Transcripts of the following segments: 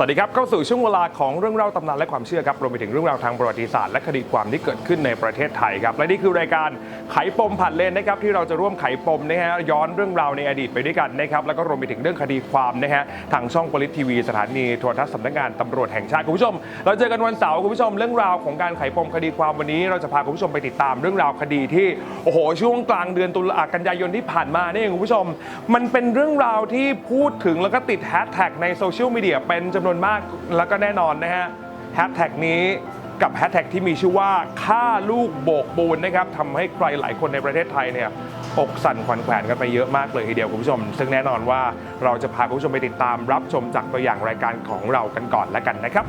สวัสดีครับเข้าสู่ช่วงเวลาของเรื่องเล่าตำนานและความเชื่อครับรวมไปถึงเรื่องราวทางประวัติศาสตร์และคดีความที่เกิดขึ้นในประเทศไทยครับและนี่คือรายการไขปมผ่านเลนนะครับที่เราจะร่วมไขปมนะฮะย้อนเรื่องราวในอดีตไปด้วยกันนะครับแล้วก็รวมไปถึงเรื่องคดีความนะฮะทางช่องปลิทีวีสถานีโทรทัศน์สำนักงานตำรวจแห่งชาติคุณผู้ชม เราเจอกันวันเสาร์คุณผู้ชมเรื่องราวของการไขปมคดีความวันนี้ เราจะพาคุณผู้ชมไปติดตามเรื่องราวคดีที่โอ้โหช่วงกลางเดือนตุลากันยายนที่ผ่านมานี่เองคุณผู้ชม มันเป็นเรื่องราวที่พูดถึงแล้วก็ติดแฮชแท็กในโซเชียลมีเดียเป็นจำนวนมากแล้วก็แน่นอนนะฮะแฮชแท็กนี้กับแฮชแท็กที่มีชื่อว่าฆ่าลูกโบกปูนนะครับทำให้ใครหลายคนในประเทศไทยเนี่ยอกสั่นขวัญแขวนกันไปเยอะมากเลยทีเดียวคุณผู้ชม ซึ่งแน่นอนว่าเราจะพาคุณผู้ชมไปติดตามรับชมจากตัวอย่างรายการของเรากันก่อนแล้วกันนะครับ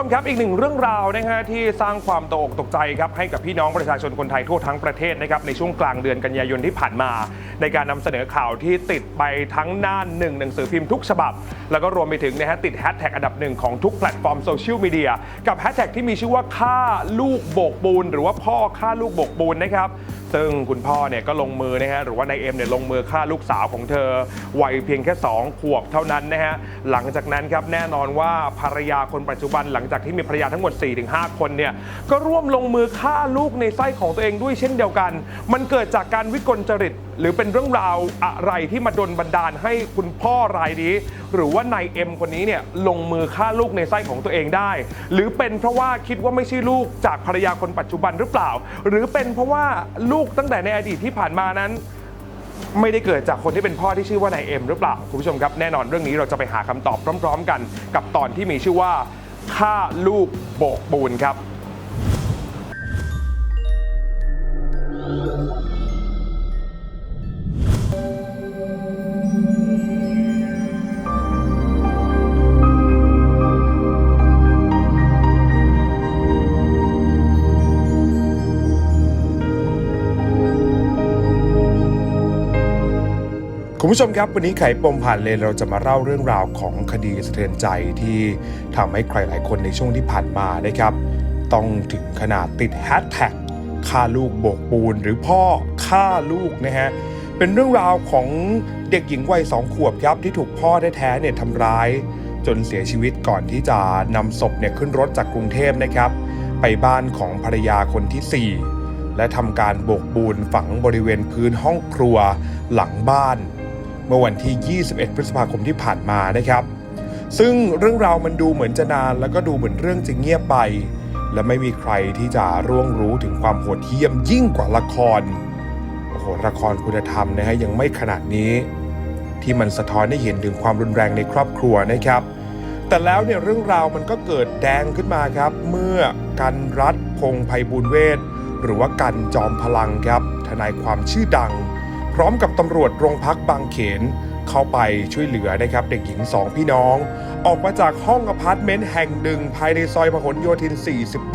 ผู้ชมครับอีกหนึ่งเรื่องราวนะฮะที่สร้างความตกอกตกใจครับให้กับพี่น้องประชาชนคนไทยทั่วทั้งประเทศนะครับในช่วงกลางเดือนกันยายนที่ผ่านมา ในการนำเสนอข่าวที่ติดไปทั้งหน้าหนึ่งหนังสือพิมพ์ทุกฉบับ แล้วก็รวมไปถึงนะฮะติดแฮชแท็กอันดับหนึ่งของทุกแพลตฟอร์มโซเชียลมีเดียกับแฮชแท็กที่มีชื่อว่าฆ่าลูกโบกปูน หรือว่าพ่อฆ่าลูกโบกปูนนะครับ ซึ่งคุณพ่อเนี่ยก็ลงมือนะฮะหรือว่านายเอ็มเนี่ยลงมือฆ่าลูกสาวของเธอวัยเพียงแค่ 2 ขวบเท่านั้นนะฮะหลังจากนั้นครับแน่นอนว่าภรรยาคนปัจจุบันหลังจากที่มีภรรยาทั้งหมด 4-5 คนเนี่ยก็ร่วมลงมือฆ่าลูกในไส้ของตัวเองด้วยเช่นเดียวกัน มันเกิดจากการวิกลจริต หรือเป็นเรื่องราวอะไรที่มาดลบันดาลให้คุณพ่อรายนี้ หรือว่านายเอ็มคนนี้เนี่ยลงมือฆ่าลูกในไส้ของตัวเองได้ หรือเป็นเพราะว่าคิดว่าไม่ใช่ลูกจากภรรยาคนปัจจุบันหรือเปล่า หรือเป็นเพราะว่าลูกตั้งแต่ในอดีตที่ผ่านมานั้นไม่ได้เกิดจากคนที่เป็นพ่อที่ชื่อว่านายเอ็มหรือเปล่า คุณผู้ชมครับแน่นอนเรื่องนี้เราจะไปหาคำตอบพร้อม ๆ กัน กับตอนที่มีชื่อว่าฆ่าลูกโบกปูนครับ คุณผู้ชมครับ วันนี้ไขปมผ่านเลนเราจะมาเล่าเรื่องราวของคดีสะเทือนใจที่ทำให้ใครหลายคนในช่วงที่ผ่านมานะครับ ต้องถึงขนาดติดแฮชแท็กฆ่าลูกโบกปูนหรือพ่อฆ่าลูกนะฮะเป็นเรื่องราวของเด็กหญิงวัยสองขวบครับที่ถูกพ่อแท้ๆเนี่ยทำร้าย จนเสียชีวิตก่อนที่จะนำศพเนี่ยขึ้นรถจากกรุงเทพนะครับ ไปบ้านของภรรยาคนที่สี่และทำการโบกปูนฝังบริเวณพื้นห้องครัวหลังบ้าน เมื่อวันที่ 21 พฤษภาคมที่ผ่านมานะครับ ซึ่งเรื่องราวมันดูเหมือนจะนานแล้วก็ดูเหมือนเรื่องจะเงียบไป และไม่มีใครที่จะร่วงรู้ถึงความโหดเหี้ยมยิ่งกว่าละครโอ้โหละครคุณธรรมนะฮะยังไม่ขนาดนี้ ที่มันสะท้อนให้เห็นถึงความรุนแรงในครอบครัวนะครับแต่แล้วเนี่ยเรื่องราวมันก็เกิดแดงขึ้นมาครับ เมื่อกันรัฐพงษ์ไพบูลเวทหรือว่ากันจอมพลังครับ ทนายความชื่อดัง ร้อมกับตำรวจโรงพักบางเขน เข้าไปช่วยเหลือนะครับเด็กหญิงสองพี่น้อง ออกมาจากห้องอพาร์ตเมนต์แห่งหนึ่งภายในซอยพหลโยธิน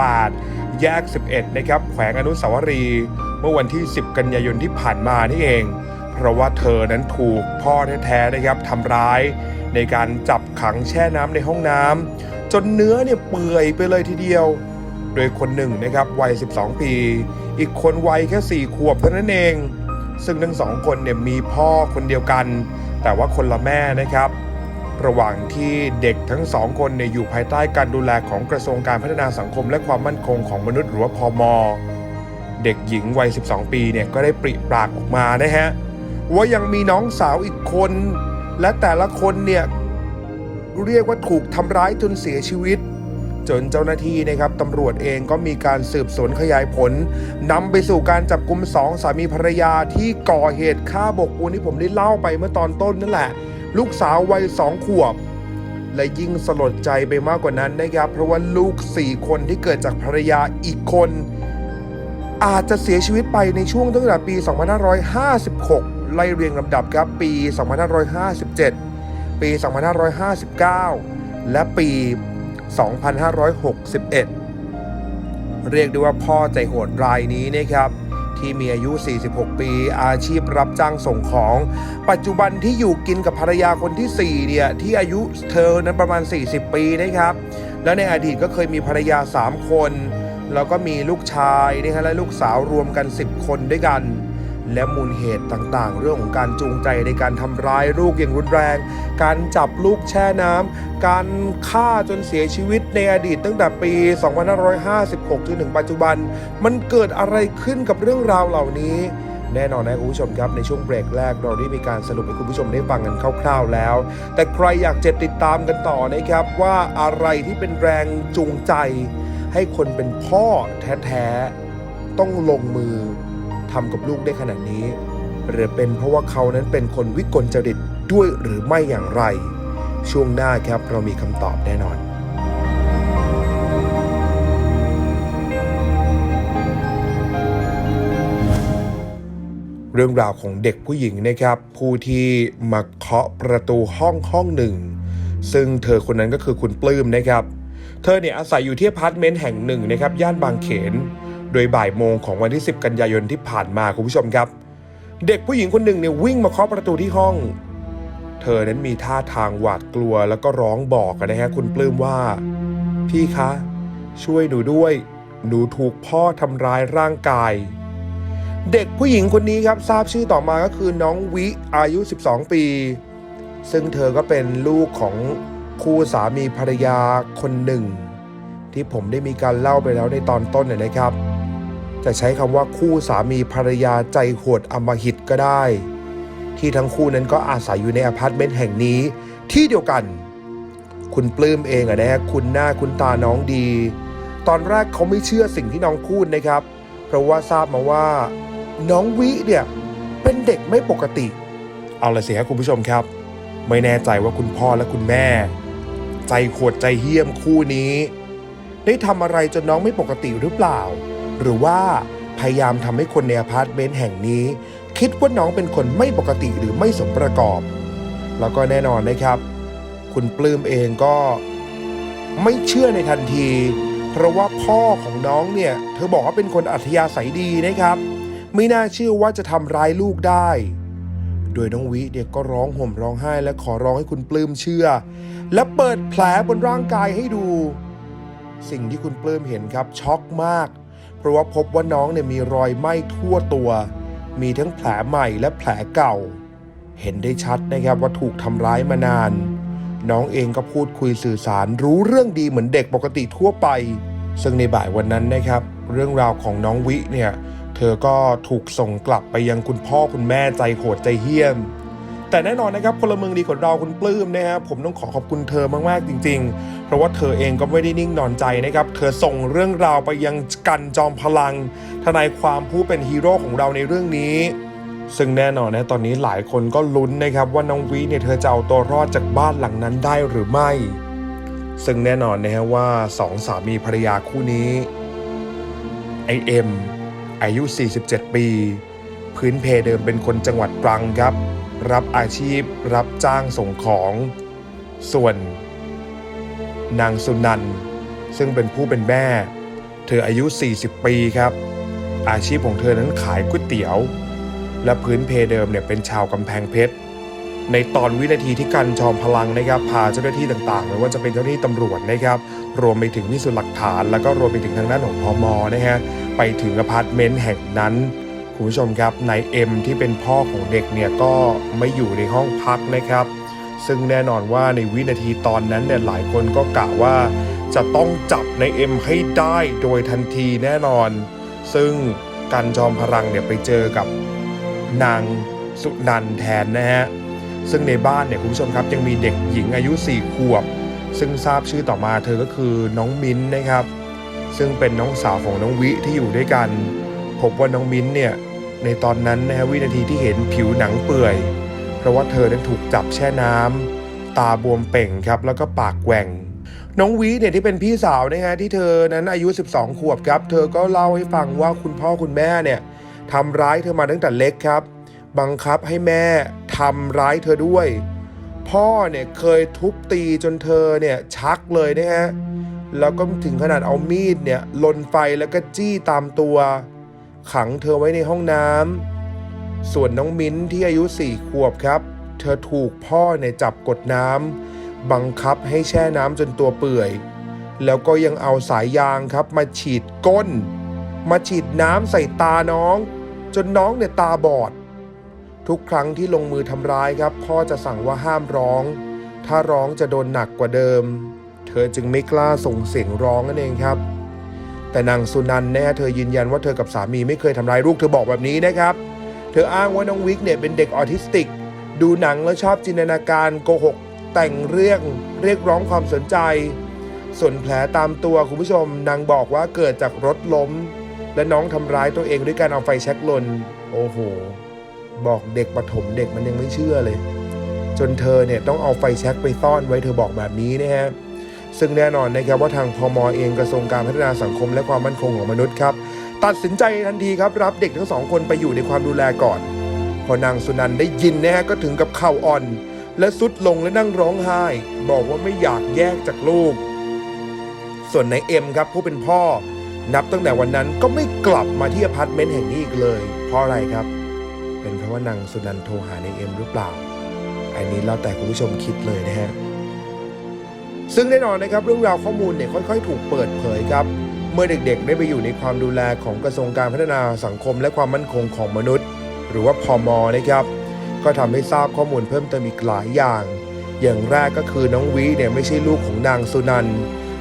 48 แยก 11 นะครับแขวงอนุสาวรีย์เมื่อวันที่ 10 กันยายนที่ผ่านมานี่เอง เพราะว่าเธอนั้นถูกพ่อแท้ๆนะครับทำร้าย ในการจับขังแช่น้ำในห้องน้ำจนเนื้อเนี่ยเปื่อยไปเลยทีเดียวโดยคนหนึ่งนะครับวัย 12 ปี อีกคนวัยแค่ 4 ขวบเท่านั้นเอง ซึ่งทั้งสองคนเนี่ยมีพ่อคนเดียวกัน แต่ว่าคนละแม่นะครับ ระหว่างที่เด็กทั้งสองคนเนี่ยอยู่ภายใต้การดูแลของกระทรวงการพัฒนาสังคมและความมั่นคงของมนุษย์หรือว่าพอมเด็กหญิงวัย 12 ปีเนี่ยก็ได้ปริปากออกมานะฮะว่ายังมีน้องสาวอีกคน และแต่ละคนเนี่ยเรียกว่าถูกทำร้ายจนเสียชีวิต จนเจ้าหน้าที่นะครับตำรวจเองก็มีการสืบสวนขยายผลนำไปสู่การจับกลุ่มสองสามีภรรยาที่ก่อเหตุฆ่าบกปูนที่ผมได้เล่าไปเมื่อตอนต้นนั่นแหละ ลูกสาววัยสองขวบและยิ่งสลดใจไปมากกว่านั้นนะครับ เพราะว่าลูก 4 คนที่เกิดจากภรรยาอีกคน อาจจะเสียชีวิตไปในช่วงตั้งแต่ปี 2556 ไล่เรียงลำดับครับ ปี 2557 ปี 2559 และปี 2561 เรียกได้ว่าพ่อใจโหดรายนี้นะครับ ที่มีอายุ 46 ปี อาชีพรับจ้างส่งของ ปัจจุบันที่อยู่กินกับภรรยาคนที่ 4 เนี่ย ที่อายุเธอนั้นประมาณ 40 ปีนะครับ แล้วในอดีตก็เคยมีภรรยา 3 คน แล้วก็มีลูกชายนะฮะและลูกสาวรวมกัน 10 คนด้วยกัน และมูลเหตุต่างๆ เรื่องของการจูงใจในการทำร้ายลูกอย่างรุนแรง การจับลูกแช่น้ำ การฆ่าจนเสียชีวิตในอดีตตั้งแต่ปี 2556 จนถึงปัจจุบัน มันเกิดอะไรขึ้นกับเรื่องราวเหล่านี้แน่นอนนะคุณผู้ชมครับในช่วงเบรกแรกเราได้มีการสรุปให้คุณผู้ชมได้ฟังกันคร่าวๆแล้ว แต่ใครอยากจะติดตามกันต่อนะครับว่าอะไรที่เป็นแรงจูงใจ ให้คนเป็นพ่อแท้ๆต้องลงมือ ทำกับลูกได้ขนาดนี้ หรือเป็นเพราะว่าเขานั้นเป็นคนวิกลจริตด้วยหรือไม่อย่างไร ช่วงหน้าครับเรามีคำตอบแน่นอนเรื่องราวของเด็กผู้หญิงนะครับ ผู้ที่มาเคาะประตูห้องห้องหนึ่ง ซึ่งเธอคนนั้นก็คือคุณปลื้มนะครับ เธอเนี่ยอาศัยอยู่ที่อพาร์ตเมนต์แห่งหนึ่งนะครับ ย่านบางเขน โดยบ่ายโมงของวันที่ 10 กันยายนที่ผ่านมาคุณผู้ชมครับ เด็กผู้หญิงคนหนึ่งเนี่ยวิ่งมาเคาะประตูที่ห้อง เธอนั้นมีท่าทางหวาดกลัวแล้วก็ร้องบอกกันนะฮะคุณปลื้มว่า พี่คะ ช่วยหนูด้วย หนูถูกพ่อทำร้ายร่างกาย เด็กผู้หญิงคนนี้ครับทราบชื่อต่อมาก็คือน้องวิอายุ 12 ปี ซึ่งเธอก็เป็นลูกของคู่สามีภรรยาคนหนึ่งที่ผมได้มีการเล่าไปแล้วในตอนต้นเนี่ยนะครับ จะใช้คำว่าคู่สามีภรรยาใจโหดอำมหิตก็ได้ ที่ทั้งคู่นั้นก็อาศัยอยู่ในอพาร์ตเมนต์แห่งนี้ ที่เดียวกัน คุณปลื้มเองอะนะฮะคุณหน้าคุณตาน้องดี ตอนแรกเขาไม่เชื่อสิ่งที่น้องพูดนะครับ เพราะว่าทราบมาว่า น้องวิเนี่ยเป็นเด็กไม่ปกติ เอาละสิครับคุณผู้ชมครับ ไม่แน่ใจว่าคุณพ่อและคุณแม่ ใจโหดใจเหี้ยมคู่นี้ ได้ทำอะไรจนน้องไม่ปกติหรือเปล่า หรือว่าพยายามทำให้คนในอพาร์ตเมนต์แห่งนี้ คิดว่าน้องเป็นคนไม่ปกติหรือไม่สมประกอบ แล้วก็แน่นอนนะครับ คุณปลื้มเองก็ไม่เชื่อในทันที เพราะว่าพ่อของน้องเนี่ย เธอบอกว่าเป็นคนอัธยาศัยดีนะครับ ไม่น่าเชื่อว่าจะทำร้ายลูกได้ โดยน้องวิเนี่ยก็ร้องห่มร้องไห้ และขอร้องให้คุณปลื้มเชื่อ และเปิดแผลบนร่างกายให้ดู สิ่งที่คุณปลื้มเห็นครับช็อกมาก ราะว่าพบว่าน้องเนี่ยมีรอยไหม้ทั่วตัว มีทั้งแผลใหม่และแผลเก่า เห็นได้ชัดนะครับว่าถูกทำร้ายมานาน น้องเองก็พูดคุยสื่อสารรู้เรื่องดีเหมือนเด็กปกติทั่วไป ซึ่งในบ่ายวันนั้นนะครับ เรื่องราวของน้องวิเนี่ย เธอก็ถูกส่งกลับไปยังคุณพ่อคุณแม่ใจโหดใจเหี้ยม แต่แน่นอนนะครับพลเมืองดีของเราคุณปลื้มนะครับผมต้องขอขอบคุณเธอมากๆจริง ๆ เพราะว่าเธอเองก็ไม่ได้นิ่งนอนใจนะครับเธอส่งเรื่องราวไปยังกันจอมพลัง ทนายความผู้เป็นฮีโร่ของเราในเรื่องนี้ ซึ่งแน่นอนนะตอนนี้หลายคนก็ลุ้นนะครับว่าน้องวิเนี่ยเธอจะเอาตัวรอดจากบ้านหลังนั้นได้หรือไม่ ซึ่งแน่นอนนะฮะว่าสองสามีภรรยาคู่นี้ไอเอ็มอายุ 47 ปี พื้นเพเดิมเป็นคนจังหวัดตรังครับ รับอาชีพรับจ้างส่งของ ส่วน นางสุนันท์ซึ่งเป็นผู้เป็นแม่ เธออายุ 40 ปีครับ อาชีพของเธอนั้นขายก๋วยเตี๋ยว และพื้นเพเดิมเนี่ยเป็นชาวกำแพงเพชร ในตอนวินาทีที่กันจอมพลังนะครับ พาเจ้าหน้าที่ต่างๆไม่ว่าจะเป็นเจ้าหน้าที่ตำรวจนะครับ รวมไปถึงพิสูจน์หลักฐาน แล้วก็รวมไปถึงทางด้านของพอมนะฮะไปถึงอพาร์ตเมนต์แห่งนั้น คุณผู้ชมครับนายเอ็มที่เป็นพ่อของเด็กเนี่ยก็ไม่อยู่ในห้องพักนะครับ ซึ่งแน่นอนว่าในวินาทีตอนนั้นเนี่ยหลายคนก็กะว่า จะต้องจับในเอ็มให้ได้โดยทันทีแน่นอน ซึ่งกันจอมพลังเนี่ยไปเจอกับนางสุนันแทนนะฮะซึ่งในบ้านเนี่ยคุณผู้ชมครับยังมีเด็กหญิงอายุ 4 ขวบ ซึ่งทราบชื่อต่อมาเธอก็คือน้องมิ้นนะครับ ซึ่งเป็นน้องสาวของน้องวิที่อยู่ด้วยกัน พบว่าน้องมิ้นเนี่ย ในตอนนั้นนะฮะวินาทีที่เห็นผิวหนังเปื่อย เพราะว่าเธอนั้นถูกจับแช่น้ำตาบวมเป่งครับแล้วก็ปากแหว่ง น้องวิเนี่ยที่เป็นพี่สาวนะฮะที่เธอนั้นอายุ 12 ขวบครับ เธอก็เล่าให้ฟังว่าคุณพ่อคุณแม่เนี่ยทำร้ายเธอมาตั้งแต่เล็กครับ บังคับให้แม่ทำร้ายเธอด้วย พ่อเนี่ยเคยทุบตีจนเธอเนี่ยชักเลยนะฮะแล้วก็ถึงขนาดเอามีดเนี่ยลนไฟแล้วก็จี้ตามตัว ขังเธอไว้ในห้องน้ำส่วนน้องมิ้นที่อายุสี่ขวบครับ เธอถูกพ่อเนี่ยจับกดน้ำบังคับให้แช่น้ำจนตัวเปื่อย แล้วก็ยังเอาสายยางครับมาฉีดก้น มาฉีดน้ำใส่ตาน้อง จนน้องเนี่ยตาบอด ทุกครั้งที่ลงมือทำร้ายครับ พ่อจะสั่งว่าห้ามร้อง ถ้าร้องจะโดนหนักกว่าเดิม เธอจึงไม่กล้าส่งเสียงร้องนั่นเองครับ แต่นางสุนันท์เนี่ยเธอยืนยันว่าเธอกับสามีไม่เคยทำร้ายลูกเธอบอกแบบนี้นะครับ เธออ้างว่าน้องวิกเนี่ยเป็นเด็กออทิสติก ดูหนังแล้วชอบจินตนาการโกหก แต่งเรื่องเรียกร้องความสนใจ ส่วนแผลตามตัวคุณผู้ชมนางบอกว่าเกิดจากรถล้ม และน้องทำร้ายตัวเองด้วยการเอาไฟแช็กลน โอ้โห บอกเด็กปฐมเด็กมันยังไม่เชื่อเลย จนเธอเนี่ยต้องเอาไฟแช็กไปซ่อนไว้เธอบอกแบบนี้นะฮะ ซึ่งแน่นอนนะครับว่าทางพมเองกระทรวงการพัฒนาสังคมและความมั่นคงของมนุษย์ครับ ตัดสินใจทันทีครับรับเด็กทั้งสองคนไปอยู่ในความดูแลก่อน พอนางสุนันได้ยินนะฮะก็ถึงกับเข่าอ่อน และสุดลงและนั่งร้องไห้ บอกว่าไม่อยากแยกจากลูก ส่วนในเอ็มครับผู้เป็นพ่อ นับตั้งแต่วันนั้นก็ไม่กลับมาที่อพาร์ตเมนต์แห่งนี้อีกเลย เพราะอะไรครับ เป็นเพราะว่านางสุนันโทรหาในเอ็มหรือเปล่าอันนี้แล้วแต่คุณผู้ชมคิดเลยนะฮะ ซึ่งแน่นอนนะครับเรื่องราวข้อมูลเนี่ยค่อยๆ ถูกเปิดเผยครับเมื่อเด็กๆ ได้ไปอยู่ในความดูแลของกระทรวงการพัฒนาสังคมและความมั่นคงของมนุษย์ หรือว่าพอมนะครับ ก็ทำให้ทราบข้อมูลเพิ่มเติมอีกหลายอย่าง อย่างแรกก็คือน้องวิเนี่ยไม่ใช่ลูกของนางสุนัน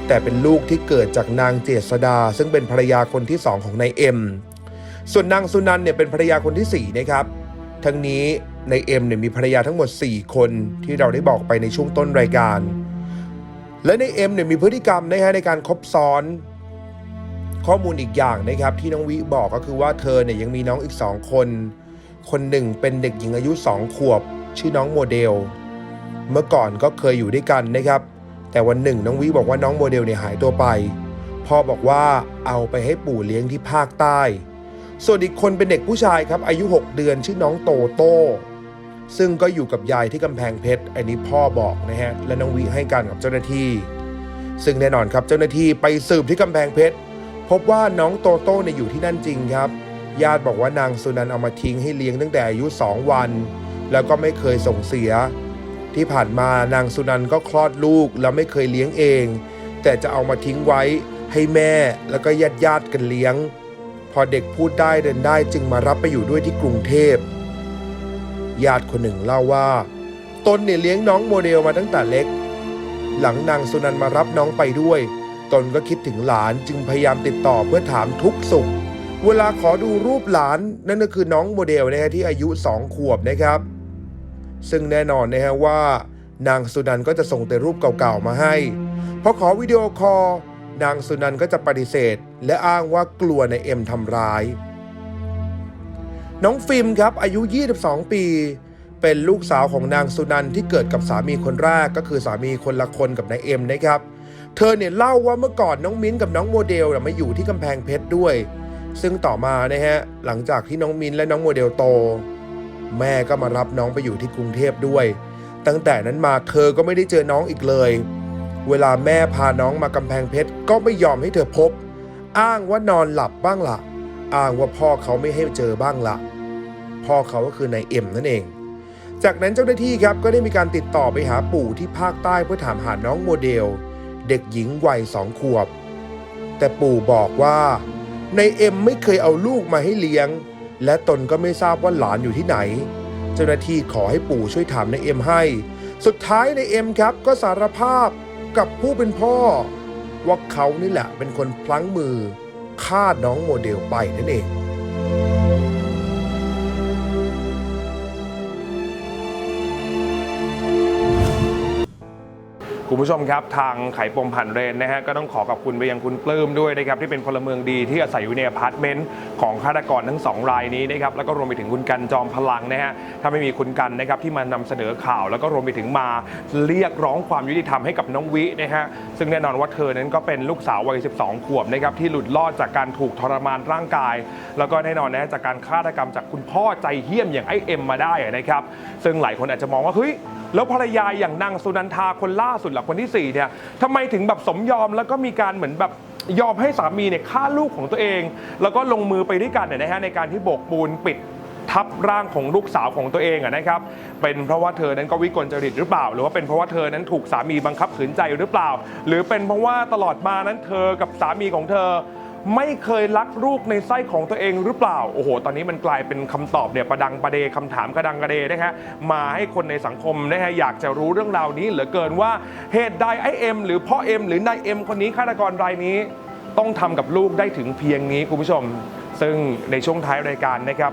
แต่เป็นลูกที่เกิดจากนางเจษดา ซึ่งเป็นภรรยาคนที่สองของนายเอ็มส่วนนางสุนันเนี่ยเป็นภรรยาคนที่สี่นะครับทั้งนี้ในเอ็มเนี่ยมีภรรยาทั้งหมด 4 คนที่เราได้บอกไปในช่วงต้นรายการ และในเอ็มเนี่ยมีพฤติกรรมนะฮะในการคบซ้อน ข้อมูลอีกอย่างนะครับที่น้องวิบอกก็คือว่าเธอเนี่ยยังมีน้องอีกสองคน คนหนึ่งเป็นเด็กหญิงอายุสองขวบ ชื่อน้องโมเดล เมื่อก่อนก็เคยอยู่ด้วยกันนะครับ แต่วันหนึ่งน้องวิบอกว่าน้องโมเดลเนี่ยหายตัวไปพ่อบอกว่าเอาไปให้ปู่เลี้ยงที่ภาคใต้ ส่วนอีกคนเป็นเด็กผู้ชายครับอายุ 6 เดือนชื่อน้องโตโต้ ซึ่งก็อยู่กับยายที่กำแพงเพชร อันนี้พ่อบอกนะฮะ และน้องวิให้การกับเจ้าหน้าที่ ซึ่งแน่นอนครับเจ้าหน้าที่ไปสืบที่กำแพงเพชร พบว่าน้องโตโต้เนี่ยอยู่ที่นั่นจริงครับ ญาติบอกว่านางสุนันท์เอามาทิ้งให้เลี้ยงตั้งแต่อายุ 2 วัน แล้วก็ไม่เคยส่งเสีย ที่ผ่านมานางสุนันท์ก็คลอดลูกแล้วไม่เคยเลี้ยงเอง แต่จะเอามาทิ้งไว้ให้แม่แล้วก็ญาติญาติกันเลี้ยง พอเด็กพูดได้เดินได้จึงมารับไปอยู่ด้วยที่กรุงเทพ ญาติคนหนึ่งเล่าว่า ตนเนี่ยเลี้ยงน้องโมเดลมาตั้งแต่เล็ก หลังนางสุนันมารับน้องไปด้วย ตนก็คิดถึงหลานจึงพยายามติดต่อเพื่อถามทุกสุข เวลาขอดูรูปหลานนั่นก็คือน้องโมเดลนะฮะที่อายุสองขวบนะครับ ซึ่งแน่นอนนะฮะว่า นางสุนันก็จะส่งแต่รูปเก่าๆมาให้พอขอวิดีโอคอลนางสุนันก็จะปฏิเสธ และอ้างว่ากลัวในเอ็มทำร้าย น้องฟิล์มครับอายุ 22 ปี เป็นลูกสาวของนางสุนันที่เกิดกับสามีคนแรกก็คือสามีคนละคนกับนายเอ็มนะครับ เธอเนี่ยเล่าว่าเมื่อก่อนน้องมิ้นกับน้องโมเดลมาอยู่ที่กำแพงเพชรด้วย ซึ่งต่อมานะฮะหลังจากที่น้องมิ้นและน้องโมเดลโต แม่ก็มารับน้องไปอยู่ที่กรุงเทพด้วย ตั้งแต่นั้นมาเธอก็ไม่ได้เจอน้องอีกเลย เวลาแม่พาน้องมากำแพงเพชรก็ไม่ยอมให้เธอพบ อ้างว่านอนหลับบ้างละ่ะอ้างว่าพ่อเขาไม่ให้เจอบ้างละ่ะ พ่อเขาก็คือนายเอ็มนั่นเอง จากนั้นเจ้าหน้าที่ครับก็ได้มีการติดต่อไปหาปู่ที่ภาคใต้เพื่อถามหาน้องโมเดล เด็กหญิงวัยสองขวบ แต่ปู่บอกว่าในเอ็มไม่เคยเอาลูกมาให้เลี้ยง และตนก็ไม่ทราบว่าหลานอยู่ที่ไหน เจ้าหน้าที่ขอให้ปู่ช่วยถามในเอ็มให้ สุดท้ายในเอ็มครับก็สารภาพกับผู้เป็นพ่อ ว่าเขานี่แหละเป็นคนพลั้งมือฆ่าน้องโมเดลไปนั่นเอง คุณผู้ชมครับทางไขปมผ่านเรนนะฮะก็ต้องขอขอบคุณไปยังคุณปลื้มด้วยนะครับที่เป็นพลเมืองดีที่อาศัยอยู่ในอพาร์ตเมนต์ของฆาตกรทั้งสองรายนี้นะครับแล้วก็รวมไปถึงคุณกันจอมพลังนะฮะถ้าไม่มีคุณกันนะครับที่มานำเสนอข่าว แล้วก็รวมไปถึงมาเรียกร้องความยุติธรรมให้กับน้องวินะฮะซึ่งแน่นอนว่าเธอนั้นก็เป็นลูกสาววัย 12 ขวบนะครับที่หลุดรอดจากการถูกทรมานร่างกาย แล้วก็แน่นอนนะจากการฆาตกรรมจากคุณพ่อใจเหี้ยมอย่างไอ้เอ็มมาได้นะครับซึ่งหลายคนอาจจะมองว่าเฮ้ย แล้วภรรยาอย่างนางสุนันทาคนล่าสุดหลักคนที่ 4 เนี่ยทำไมถึงแบบสมยอมแล้วก็มีการเหมือนแบบยอมให้สามีเนี่ยฆ่าลูกของตัวเอง แล้วก็ลงมือไปด้วยกันเนี่ยนะฮะในการที่โบกปูนปิดทับร่างของลูกสาวของตัวเองอะนะครับ เป็นเพราะว่าเธอนั้นก็วิกลจริตหรือเปล่า หรือว่าเป็นเพราะว่าเธอนั้นถูกสามีบังคับขืนใจหรือเปล่า หรือเป็นเพราะว่าตลอดมานั้นเธอกับสามีของเธอ ไม่เคยรักลูกในไส้ของตัวเองหรือเปล่า โอ้โห ตอนนี้มันกลายเป็นคำตอบเนี่ยประดังประเดคำถามกระดังกระเดนะฮะ มาให้คนในสังคมนะฮะอยากจะรู้เรื่องราวนี้เหลือเกินว่าเหตุใดไอเอ็มหรือพ่อเอ็มหรือนายเอ็มคนนี้ฆาตกรรายนี้ ต้องทำกับลูกได้ถึงเพียงนี้คุณผู้ชม ซึ่งในช่วงท้ายรายการนะครับ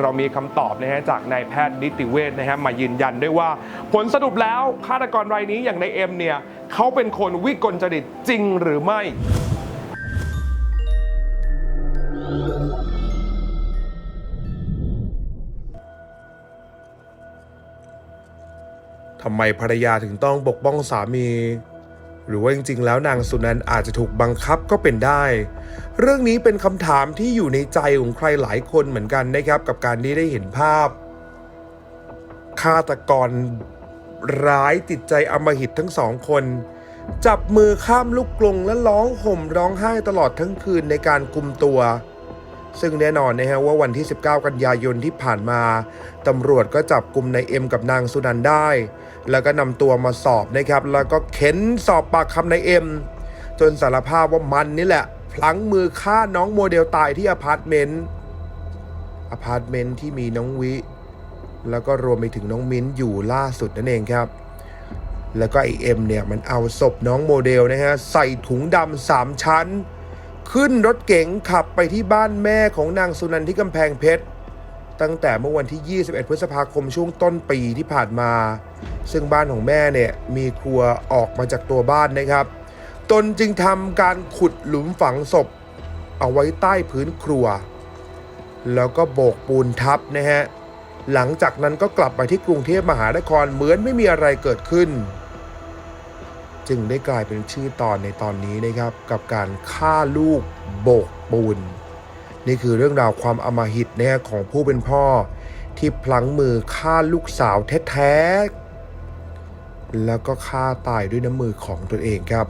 เรามีคำตอบนะฮะจากนายแพทย์นิติเวชนะฮะมายืนยันด้วยว่า ผลสรุปแล้วฆาตกรรายนี้อย่างนายเอ็มเนี่ยเขาเป็นคนวิกลจริตจริงหรือไม่ ทำไมภรรยาถึงต้องปกป้องสามี หรือว่าจริงๆ แล้วนางสุนันอาจจะถูกบังคับก็เป็นได้ เรื่องนี้เป็นคำถามที่อยู่ในใจของใครหลายคนเหมือนกันนะครับ กับการที่ได้เห็นภาพฆาตกรร้ายจิตใจอำมหิตทั้งสองคน จับมือข้ามลูกกรงและร้องห่มร้องไห้ตลอดทั้งคืนในการกุมตัว ซึ่งแน่นอนนะฮะว่าวันที่ 19 กันยายนที่ผ่านมาตำรวจก็จับกลุ่มนายเอ็มกับนางสุนันได้ แล้วก็นำตัวมาสอบนะครับ แล้วก็เค้นสอบปากคำนายเอ็ม จนสารภาพว่ามันนี่แหละ พลั้งมือฆ่าน้องโมเดลตายที่อพาร์ตเมนต์อพาร์ตเมนต์ที่มีน้องวิ แล้วก็รวมไปถึงน้องมิ้นอยู่ล่าสุดนั่นเองครับ แล้วก็ไอเอ็มเนี่ยมันเอาศพน้องโมเดลนะฮะใส่ถุงดำสามชั้น ขึ้นรถเก๋งขับไปที่บ้านแม่ของนางสุนันท์ที่กำแพงเพชรตั้งแต่เมื่อวันที่ 21 พฤษภาคมช่วงต้นปีที่ผ่านมา ซึ่งบ้านของแม่เนี่ยมีครัวออกมาจากตัวบ้านนะครับ ตนจึงทำการขุดหลุมฝังศพ เอาไว้ใต้พื้นครัว แล้วก็โบกปูนทับนะฮะหลังจากนั้นก็กลับไปที่กรุงเทพมหานครเหมือนไม่มีอะไรเกิดขึ้น จึงได้กลายเป็นชื่อตอนในตอนนี้นะครับ กับการฆ่าลูกโบกปูน นี่คือเรื่องราวความอำมหิตนะฮะของผู้เป็นพ่อ ที่พลั้งมือฆ่าลูกสาวแท้ๆ แล้วก็ฆ่าตายด้วยน้ำมือของตนเองครับ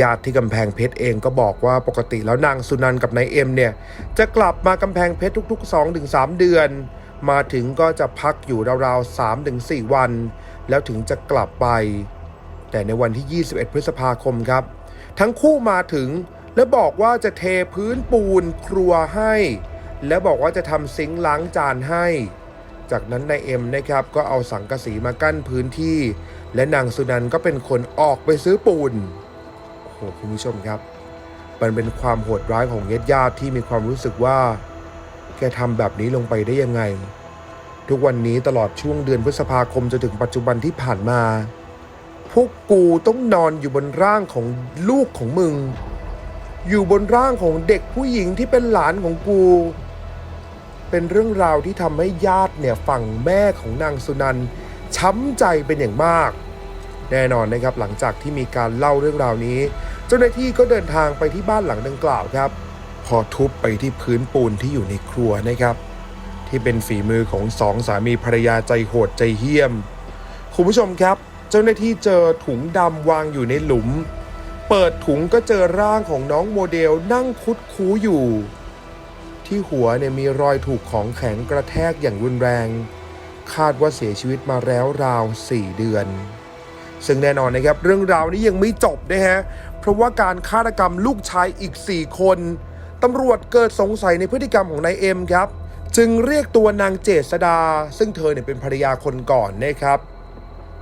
ญาติที่กำแพงเพชรเองก็บอกว่าปกติแล้วนางสุนันท์กับนายเอ็มเนี่ย จะกลับมากำแพงเพชรทุก ๆ 2-3 เดือน มาถึงก็จะพักอยู่ราวๆ 3-4 วัน แล้วถึงจะกลับไป แต่ในวันที่ 21 พฤษภาคมครับ ทั้งคู่มาถึงและบอกว่าจะเทพื้นปูนครัวให้ และบอกว่าจะทำซิงค์ล้างจานให้ จากนั้นนายเอ็มนะครับก็เอาสังกะสีมากั้นพื้นที่ และนางสุนันก็เป็นคนออกไปซื้อปูนโอ้โหคุณผู้ชมครับ มันเป็นความโหดร้ายของญาติญาติที่มีความรู้สึกว่า แกทำแบบนี้ลงไปได้ยังไง ทุกวันนี้ตลอดช่วงเดือนพฤษภาคมจนถึงปัจจุบันที่ผ่านมา พวกกูต้องนอนอยู่บนร่างของลูกของมึง อยู่บนร่างของเด็กผู้หญิงที่เป็นหลานของกู เป็นเรื่องราวที่ทำให้ญาติเนี่ยฝั่งแม่ของนางสุนันช้ำใจเป็นอย่างมาก แน่นอนนะครับหลังจากที่มีการเล่าเรื่องราวนี้ เจ้าหน้าที่ก็เดินทางไปที่บ้านหลังดังกล่าวครับ พอทุบไปที่พื้นปูนที่อยู่ในครัวนะครับ ที่เป็นฝีมือของสองสามีภรรยาใจโหดใจเหี้ยมคุณผู้ชมครับ เจ้าหน้าที่เจอถุงดำวางอยู่ในหลุม เปิดถุงก็เจอร่างของน้องโมเดลนั่งคุดคูอยู่ ที่หัวเนี่ยมีรอยถูกของแข็งกระแทกอย่างรุนแรง คาดว่าเสียชีวิตมาแล้วราว 4 เดือน ซึ่งแน่นอนนะครับเรื่องราวนี้ยังไม่จบนะฮะ เพราะว่าการฆาตกรรมลูกชายอีก 4 คนตำรวจเกิดสงสัยในพฤติกรรมของนายเอ็มครับ จึงเรียกตัวนางเจษดา ซึ่งเธอเนี่ยเป็นภรรยาคนก่อนนะครับ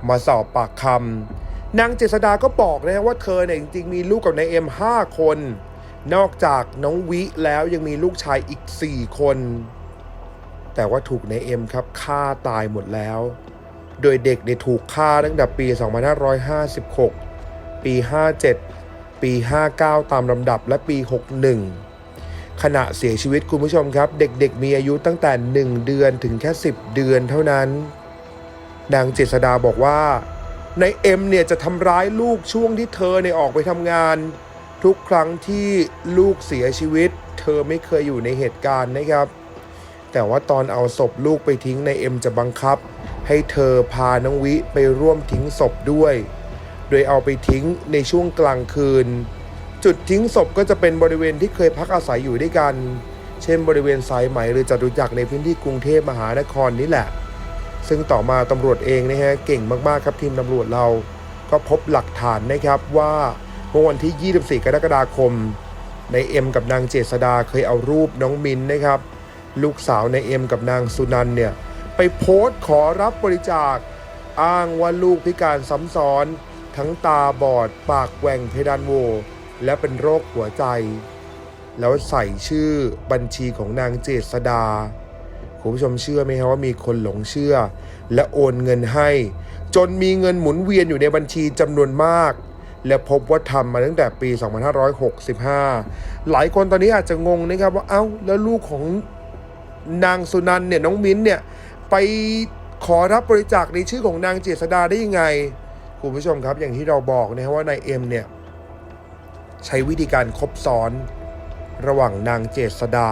มาสอบปากคำนางเจษดาก็บอกนะฮะว่าเธอเนี่ยจริงๆมีลูกกับนายเอ็ม5คน นอกจากน้องวิแล้วยังมีลูกชายอีก 4 คน แต่ว่าถูกนายเอ็มครับฆ่าตายหมดแล้ว โดยเด็กเนี่ยถูกฆ่าตั้งแต่ปี 2556 ปี 57 ปี 59 ตามลำดับและปี 61 ขณะเสียชีวิตคุณผู้ชมครับ เด็กๆ มีอายุตั้งแต่ 1 เดือนถึงแค่ 10 เดือนเท่านั้น นางเจษดาบอกว่าในเอ็มเนี่ยจะทำร้ายลูกช่วงที่เธอเนี่ยออกไปทำงาน ทุกครั้งที่ลูกเสียชีวิต เธอไม่เคยอยู่ในเหตุการณ์นะครับ แต่ว่าตอนเอาศพลูกไปทิ้งในเอ็มจะบังคับ ให้เธอพาน้องวิไปร่วมทิ้งศพด้วย โดยเอาไปทิ้งในช่วงกลางคืน จุดทิ้งศพก็จะเป็นบริเวณที่เคยพักอาศัยอยู่ด้วยกัน เช่นบริเวณสายไหมหรือจตุจักรในพื้นที่กรุงเทพมหานครนี่แหละ ซึ่งต่อมาตำรวจเองนะฮะเก่งมากๆครับทีมตำรวจเรา ก็พบหลักฐานนะครับว่า เมื่อวันที่ 24 กรกฎาคมในเอ็มกับนางเจษดาเคยเอารูปน้องมินนะครับ ลูกสาวในเอ็มกับนางสุนันเนี่ยไปโพสต์ขอรับบริจาค อ้างว่าลูกพิการซ้ำซ้อน ทั้งตาบอด ปากแหว่งเพดานโว และเป็นโรคหัวใจ แล้วใส่ชื่อบัญชีของนางเจษดาคุณผู้ชมเชื่อไหมครับว่ามีคนหลงเชื่อ และโอนเงินให้ จนมีเงินหมุนเวียนอยู่ในบัญชีจำนวนมาก และพบว่าทำมาตั้งแต่ปี 2565 หลายคนตอนนี้อาจจะงงนะครับว่าเอ้าแล้วลูกของนางสุนันเนี่ยน้องมิ้นเนี่ยไปขอรับบริจาคในชื่อของนางเจษดาได้ยังไง คุณผู้ชมครับอย่างที่เราบอกนะครับว่านายเอ็มเนี่ยใช้วิธีการคบซ้อนระหว่างนางเจษดา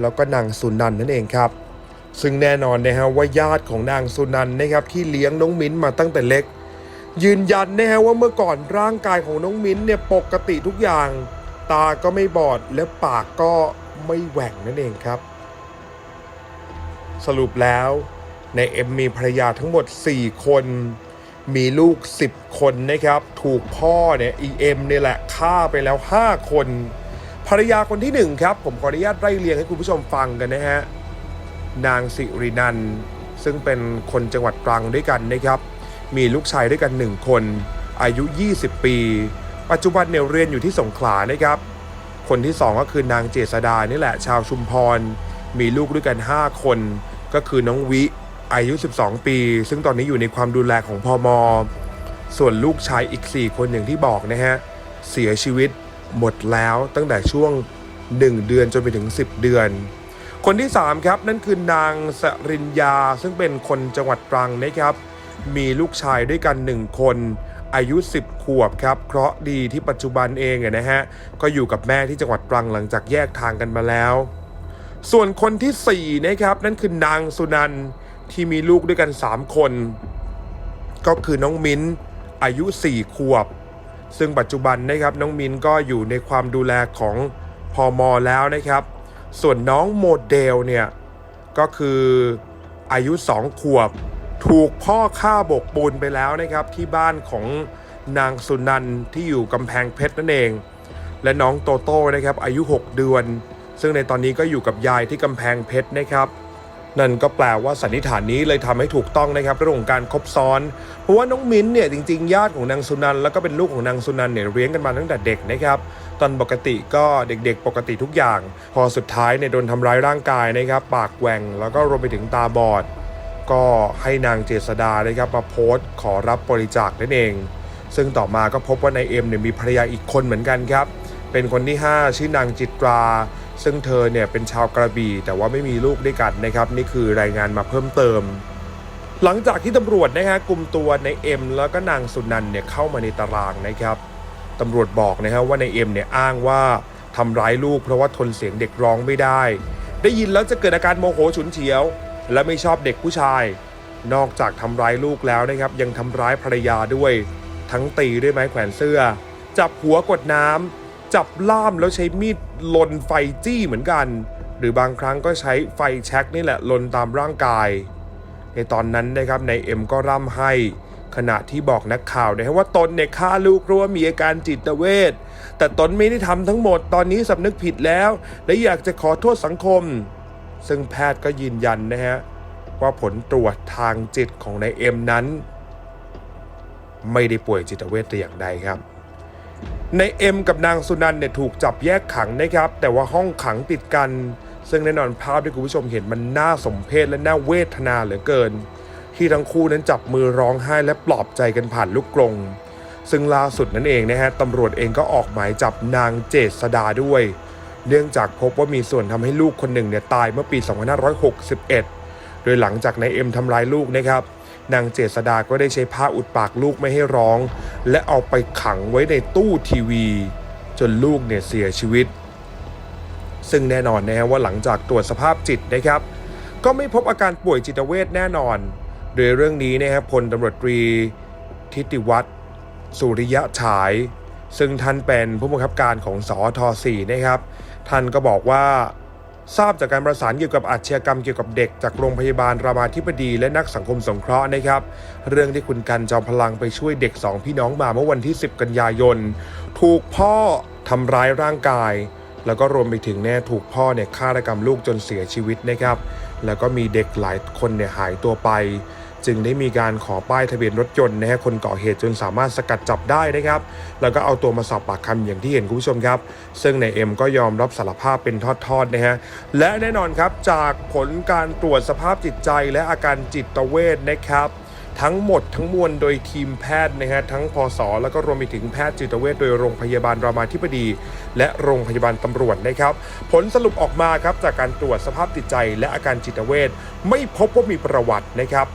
แล้วก็นางสุนันนั่นเองครับ ซึ่งแน่นอนนะฮะว่าญาติของนางสุนันนะครับที่เลี้ยงน้องมิ้นมาตั้งแต่เล็ก ยืนยันนะฮะว่าเมื่อก่อนร่างกายของน้องมิ้นเนี่ยปกติทุกอย่าง ตาก็ไม่บอดและปากก็ไม่แหว่งนั่นเองครับ สรุปแล้วในเอ็มมีภรรยาทั้งหมด 4 คน มีลูก 10 คนนะครับ ถูกพ่อเนี่ยอีเอ็มเนี่ยแหละฆ่าไปแล้ว 5 คน ภรรยาคนที่ 1 ครับ ผมขออนุญาตไล่เรียงให้คุณผู้ชมฟังกันนะฮะนางสิรินันท์ซึ่งเป็นคนจังหวัดตรังด้วยกันนะครับ มีลูกชายด้วยกัน 1 คน อายุ 20 ปี ปัจจุบันเนี่ยเรียนอยู่ที่สงขลานะครับ คนที่ 2 ก็คือนางเจษดานี่แหละชาวชุมพร มีลูกด้วยกัน 5 คน ก็คือน้องวิ อายุ 12 ปี ซึ่งตอนนี้อยู่ในความดูแลของพอมส่วนลูกชายอีก 4 คนอย่างที่บอกนะฮะ เสียชีวิตหมดแล้วตั้งแต่ช่วง 1 เดือนจนไปถึง 10 เดือน คนที่ 3 ครับ นั่นคือนางสริญญาซึ่งเป็นคนจังหวัดตรังนะครับ มีลูกชายด้วยกัน1คนอายุ 10 ขวบครับ เคราะห์ดีที่ปัจจุบันเองนะฮะ ก็อยู่กับแม่ที่จังหวัดตรังหลังจากแยกทางกันมาแล้ว ส่วนคนที่ 4 นะครับ นั่นคือนางสุนันที่มีลูกด้วยกัน 3 คน ก็คือน้องมิ้น อายุ 4 ขวบ ซึ่งปัจจุบันนะครับน้องมินก็อยู่ในความดูแลของพอมอแล้วนะครับ ส่วนน้องโมเดลเนี่ย ก็คืออายุ 2 ขวบ ถูกพ่อฆ่าบกปูนไปแล้วนะครับ ที่บ้านของนางสุนันที่อยู่กำแพงเพชรนั่นเอง และน้องโตโต้นะครับอายุ 6 เดือน ซึ่งในตอนนี้ก็อยู่กับยายที่กำแพงเพชรนะครับนั่นก็แปลว่าสันนิษฐานนี้เลยทำให้ถูกต้องนะครับเรื่องของการครบซ้อน เพราะว่าน้องมิ้นเนี่ยจริงๆ ญาติของนางสุนันแล้วก็เป็นลูกของนางสุนันเนี่ยเลี้ยงกันมาตั้งแต่เด็กนะครับตอนปกติก็เด็กๆ ปกติทุกอย่าง พอสุดท้ายเนี่ยโดนทำร้ายร่างกายนะครับปากแหว่งแล้วก็รวมไปถึงตาบอด ก็ให้นางเจษดานะครับมาโพสต์ขอรับบริจาคนั่นเอง ซึ่งต่อมาก็พบว่านายเอ็มเนี่ยมีภรรยาอีกคนเหมือนกันครับ เป็นคนที่ 5 ชื่อนางจิตรา ซึ่งเธอเนี่ยเป็นชาวกระบี่ แต่ว่าไม่มีลูกด้วยกันนะครับ นี่คือรายงานมาเพิ่มเติม หลังจากที่ตำรวจนะฮะกลุ่มตัวในเอ็มแล้วก็นางสุนันเนี่ยเข้ามาในตารางนะครับตำรวจบอกนะฮะว่าในเอ็มเนี่ยอ้างว่าทำร้ายลูกเพราะว่าทนเสียงเด็กร้องไม่ได้ ได้ยินแล้วจะเกิดอาการโมโหฉุนเฉียว และไม่ชอบเด็กผู้ชาย นอกจากทำร้ายลูกแล้วนะครับ ยังทำร้ายภรรยาด้วย ทั้งตีด้วยไม้แขวนเสื้อ จับหัวกดน้ำจับล่ามแล้วใช้มีดลนไฟจี้เหมือนกัน หรือบางครั้งก็ใช้ไฟแช็กนี่แหละลนตามร่างกาย ในตอนนั้นนะครับนายเอ็มก็ร่ำให้ขณะที่บอกนักข่าวนะครับว่าตนเนี่ยฆ่าลูกเพราะว่ามีอาการจิตเวชแต่ตนไม่ได้ทำทั้งหมดตอนนี้สำนึกผิดแล้ว และอยากจะขอโทษสังคม ซึ่งแพทย์ก็ยืนยันนะฮะว่าผลตรวจทางจิตของนายเอ็มนั้น ไม่ได้ป่วยจิตเวชแต่อย่างใดครับในเอ็มกับนางสุนันเนี่ยถูกจับแยกขังนะครับ แต่ว่าห้องขังติดกัน ซึ่งแน่นอนภาพที่คุณผู้ชมเห็นมันน่าสมเพชและน่าเวทนาเหลือเกิน ที่ทั้งคู่นั้นจับมือร้องไห้และปลอบใจกันผ่านลูกกรงซึ่งล่าสุดนั่นเองนะฮะตำรวจเองก็ออกหมายจับนางเจษดาด้วย เนื่องจากพบว่ามีส่วนทำให้ลูกคนหนึ่งเนี่ยตายเมื่อปี 2561 โดยหลังจากนายเอ็มทำร้ายลูกนะครับ นางเจษดาก็ได้ใช้ผ้าอุดปากลูกไม่ให้ร้อง และเอาไปขังไว้ในตู้ทีวี จนลูกเนี่ยเสียชีวิต ซึ่งแน่นอนนะฮะว่าหลังจากตรวจสภาพจิตนะครับ ก็ไม่พบอาการป่วยจิตเวชแน่นอน โดยเรื่องนี้นะครับพลตำรวจตรีทิติวัฒน์สุริยะฉายซึ่งท่านเป็นผู้บังคับการของสอท4นะครับ ท่านก็บอกว่า ทราบจากการประสานเกี่ยวกับอาชญากรรมเกี่ยวกับเด็กจากโรงพยาบาลรามาธิบดีและนักสังคมสงเคราะห์นะครับ เรื่องที่คุณกันจอมพลังไปช่วยเด็กสองพี่น้องมาเมื่อวันที่ 10 กันยายน ถูกพ่อทำร้ายร่างกายแล้วก็รวมไปถึงแน่ถูกพ่อเนี่ยฆาตกรรมลูกจนเสียชีวิตนะครับ แล้วก็มีเด็กหลายคนเนี่ยหายตัวไป จึงได้มีการขอป้ายทะเบียนรถยนต์นะฮะคนก่อเหตุจนสามารถสกัดจับได้นะครับ แล้วก็เอาตัวมาสอบปากคำอย่างที่เห็นคุณผู้ชมครับ ซึ่งในเอ็มก็ยอมรับสารภาพเป็นทอดๆนะฮะและแน่นอนครับจากผลการตรวจสภาพจิตใจและอาการจิตเวชนะครับทั้งหมดทั้งมวลโดยทีมแพทย์นะฮะทั้งพศแล้วก็รวมไปถึงแพทย์จิตเวชโดยโรงพยาบาลรามาธิบดี และโรงพยาบาลตำรวจนะครับ ผลสรุปออกมาครับจากการตรวจสภาพจิตใจและอาการจิตเวชไม่พบว่ามีประวัตินะครับ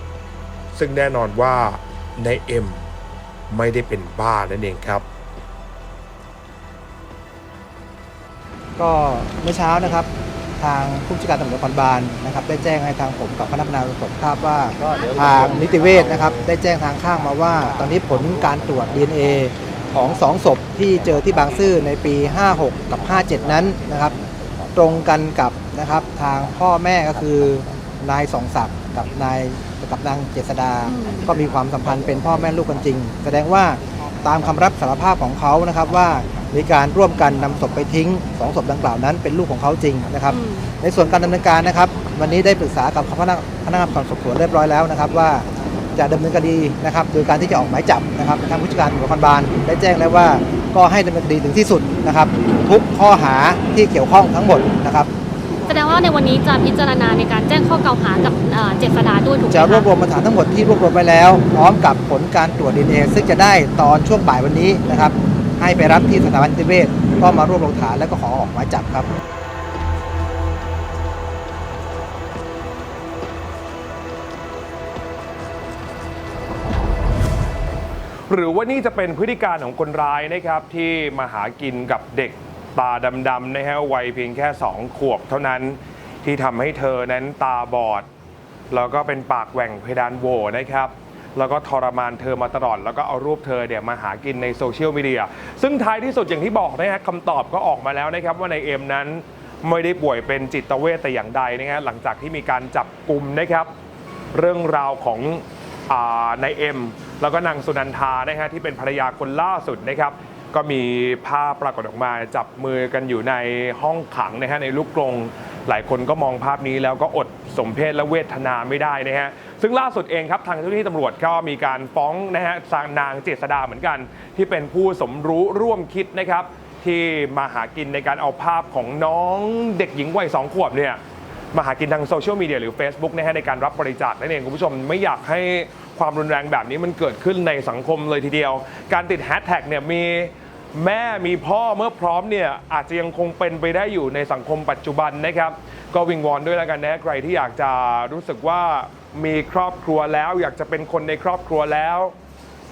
ซึ่งแน่นอนว่าในเอ็มไม่ได้เป็นบ้านั่นเองครับ ก็เมื่อเช้านะครับ ทางผู้จัดการตำรวจนครบาลนะครับ ได้แจ้งให้ทางผมกับพนักงานสอบสวนทราบว่าทางนิติเวชนะครับ ได้แจ้งทางข้างมาว่า ตอนนี้ผลการตรวจ DNA ของสองศพที่เจอที่บางซื่อในปี 56 กับ 57 นั้นนะครับ ตรงกันกับนะครับทางพ่อแม่ก็คือนายสองศักดิ์กับนาย กับนางเจษดา ก็มีความสัมพันธ์เป็นพ่อแม่ลูกกันจริง แสดงว่าตามคำรับสารภาพของเขานะครับว่ามีการร่วมกันนำศพไปทิ้งสองศพดังกล่าวนั้น เป็นลูกของเขาจริงนะครับ ในส่วนการดำเนินการนะครับ วันนี้ได้ปรึกษากับพนักพนักงานสอบสวนเรียบร้อยแล้วนะครับว่าจะดำเนินคดีนะครับ โดยการที่จะออกหมายจับนะครับทางผู้จัดการตำรวจนครบาลได้แจ้งแล้วว่าก็ให้ดำเนินคดีถึงที่สุดนะครับ ทุกข้อหาที่เกี่ยวข้องทั้งหมดนะครับ แสดงว่าในวันนี้จะพิจารณาในการแจ้งข้อกล่าวหากับเอ่อเจษดาด้วยถูกไหมจะคะรวบรวมหลักฐานทั้งหมดที่รวบรวมไว้แล้ว พร้อมกับผลการตรวจดีเอซึ่งจะได้ตอนช่วงบ่ายวันนี้นะครับ ให้ไปรับที่สถาบันนิติเวชก็มารวบรวมหลักฐานแล้วก็ขอออกหมายจับครับหรือว่านี่จะเป็นพฤติการของคนร้ายนะครับที่มาหากินกับเด็ก ตาดำๆนะฮะวัยเพียงแค่ 2 ขวบเท่านั้นที่ทำให้เธอนั้นตาบอด แล้วก็เป็นปากแหว่งเพดานโหวนะครับ แล้วก็ทรมานเธอมาตลอด แล้วก็เอารูปเธอเนี่ยมาหากินในโซเชียลมีเดีย ซึ่งท้ายที่สุดอย่างที่บอกนะฮะคำตอบก็ออกมาแล้วนะครับว่าในเอ็มนั้นไม่ได้ป่วยเป็นจิตเวชแต่อย่างใดนะฮะหลังจากที่มีการจับกลุ่มนะครับ เรื่องราวของอนายเอ็มแล้วก็นางสุนันทานะฮะที่เป็นภรรยาคนล่าสุดนะครับ ก็มีภาพปรากฏออกมาจับมือกันอยู่ในห้องขังนะฮะในลูกกรงหลายคนก็มองภาพนี้แล้วก็อดสมเพศและเวทนาไม่ได้นะฮะซึ่งล่าสุดเองครับทางเจ้าหน้าที่ตำรวจก็มีการฟ้องนะฮะทางนางเจษดาเหมือนกัน ที่เป็นผู้สมรู้ร่วมคิดนะครับ ที่มาหากินในการเอาภาพของน้องเด็กหญิงวัยสองขวบเนี่ยมาหากินทางโซเชียลมีเดียหรือ Facebook นะฮะในการรับบริจาคนั่นเองคุณผู้ชมไม่อยากให้ความรุนแรงแบบนี้มันเกิดขึ้นในสังคมเลยทีเดียว การติดแฮชแท็กเนี่ยมี แม่มีพ่อเมื่อพร้อมเนี่ยอาจจะยังคงเป็นไปได้อยู่ในสังคมปัจจุบันนะครับ ก็วิงวอนด้วยแล้วกันนะใครที่อยากจะรู้สึกว่ามีครอบครัวแล้ว อยากจะเป็นคนในครอบครัวแล้ว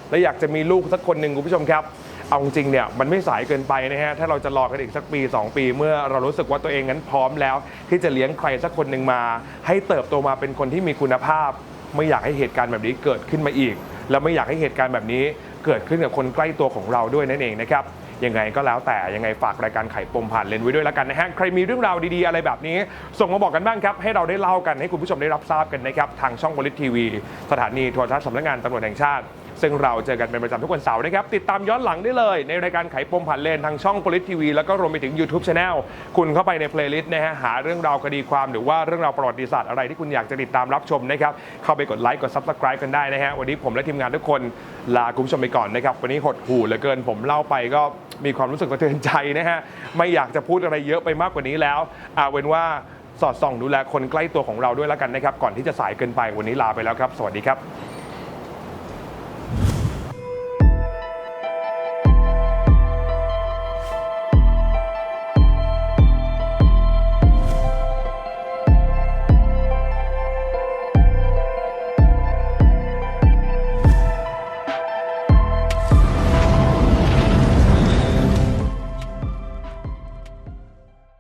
และอยากจะมีลูกสักคนหนึ่งคุณผู้ชมครับ เอาจริงเนี่ยมันไม่สายเกินไปนะฮะถ้าเราจะรอกันอีกสักปี 2 ปี เมื่อเรารู้สึกว่าตัวเองนั้นพร้อมแล้ว ที่จะเลี้ยงใครสักคนหนึ่งมา ให้เติบโตมาเป็นคนที่มีคุณภาพ ไม่อยากให้เหตุการณ์แบบนี้เกิดขึ้นมาอีก แล้วไม่อยากให้เหตุการณ์แบบนี้ เกิดขึ้นกับคนใกล้ตัวของเราด้วยนั่นเองนะครับยังไงก็แล้วแต่ยังไงฝากรายการไข่ปมผ่านเลนไว้ด้วยแล้วกันนะฮะใครมีเรื่องราวดีๆอะไรแบบนี้ ส่งมาบอกกันบ้างครับ ให้เราได้เล่ากันให้คุณผู้ชมได้รับทราบกันนะครับทางช่องบริทีวี สถานีโทรทัศน์สำนักงานตำรวจแห่งชาติ ซึ่งเราเจอกันเป็นประจำทุกวันเสาร์นะครับ ติดตามย้อนหลังได้เลย ในรายการไขปมผ่านเลนทางช่อง p o l i t TV แล้วก็รวมไปถึง YouTube Channel คุณเข้าไปในเพลย์ลิสต์นะฮะหาเรื่องราวคดีความหรือว่าเรื่องราวประวัติศาสตร์อะไรที่คุณอยากจะติดตามรับชมนะครับเข้าไปกดไลค์กด Subscribe กันได้นะฮะวันนี้ผมและทีมงานทุกคนลาคุณผู้ชมไปก่อนนะครับวันนี้หดหู่เหลือเกินผมเล่าไปก็มีความรู้สึกสะเทือนใจนะฮะไม่อยากจะพูดอะไรเยอะไปมากกว่านี้แล้วเอาเป็นว่าสอดส่องดูแลคนใกล้ตัวของเราด้วยแล้วกันนะครับ ก่อนที่จะสายเกินไปวันนี้ลาไปแล้วครับ สวัสดีครับ